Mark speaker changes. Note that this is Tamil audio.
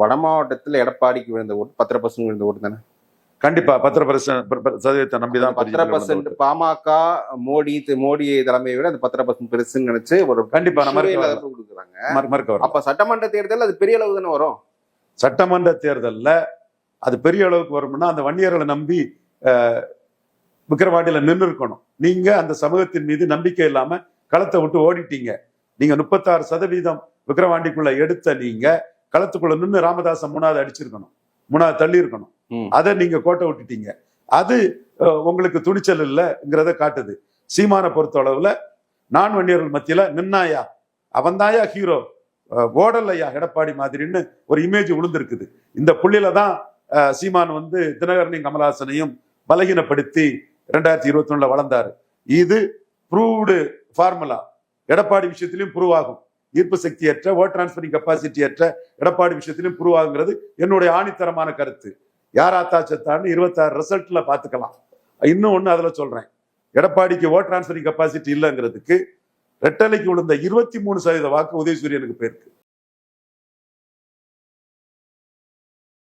Speaker 1: வட மாவட்டத்துல எடப்பாடிக்கு விழுந்த ஓட்டு பத்தரை பர்சன்ட் விழுந்த ஓட்டு தானே?
Speaker 2: கண்டிப்பா பத்திர சதவீதத்தை நம்பிதான்
Speaker 1: பத்தரை பர்சன்ட் பாமக மோடி மோடி தலைமையை விட அது பத்தரை பர்சன்ட் பெருசுன்னு நினைச்சு ஒரு
Speaker 2: கண்டிப்பா
Speaker 1: கொடுக்குறாங்க. அப்ப சட்டமன்ற தேர்தல் அது பெரிய அளவு தானே வரும்?
Speaker 2: சட்டமன்ற தேர்தல்ல அது பெரிய அளவுக்கு வரும்னா அந்த வன்னியர்களை நம்பி விக்கிரவாண்டியில நின்று இருக்கணும் நீங்க அந்த சமூகத்தின் மீது நம்பிக்கை இல்லாம களத்தை விட்டு ஓடிட்டீங்க. நீங்க முப்பத்தாறு சதவீதம் விக்கிரவாண்டிக்குள்ள எடுத்த நீங்க களத்துக்குள்ள நின்று ராமதாசன் மூணாவது அடிச்சிருக்கணும். மூணாவது தள்ளி இருக்கணும். அதை நீங்க கோட்டை விட்டுட்டீங்க. அது உங்களுக்கு துணிச்சல் இல்லைங்கிறத காட்டுது. சீமானை பொறுத்த அளவுல நான் வன்னியர்கள் மத்தியில நின்னாயா? அவன்தாயா ஹீரோ ஓடலையா? எடப்பாடி மாதிரின்னு ஒரு இமேஜ் விழுந்திருக்குது இந்த புள்ளியில தான் சீமான் வந்து தினகரனையும் கமலஹாசனையும் பலகீனப்படுத்தி ரெண்டாயிரத்தி இருபத்தி ஒண்ணுல வளர்ந்தாரு. இது ப்ரூவ்டு ஃபார்முலா எடப்பாடி விஷயத்திலையும் ப்ரூவ் ஆகும். ஈர்ப்பு சக்தியற்ற ஓட் டிரான்ஸ்பரிங் கெப்பாசிட்டி அற்ற எடப்பாடி விஷயத்திலும் ப்ரூவ் ஆகுங்கிறது என்னுடைய ஆணித்தரமான கருத்து. யாராத்தா செத்தான்னு இருபத்தாறு ரிசல்ட்ல பாத்துக்கலாம் இன்னும் ஒண்ணு அதுல சொல்றேன். எடப்பாடிக்கு ஓட் டிரான்ஸ்பரிங் கெப்பாசிட்டி இல்லைங்கிறதுக்கு ரெட்டலைக்கு விழுந்த இருபத்தி மூணு சதவீத வாக்கு உதயசூரியனுக்கு போயிருக்கு.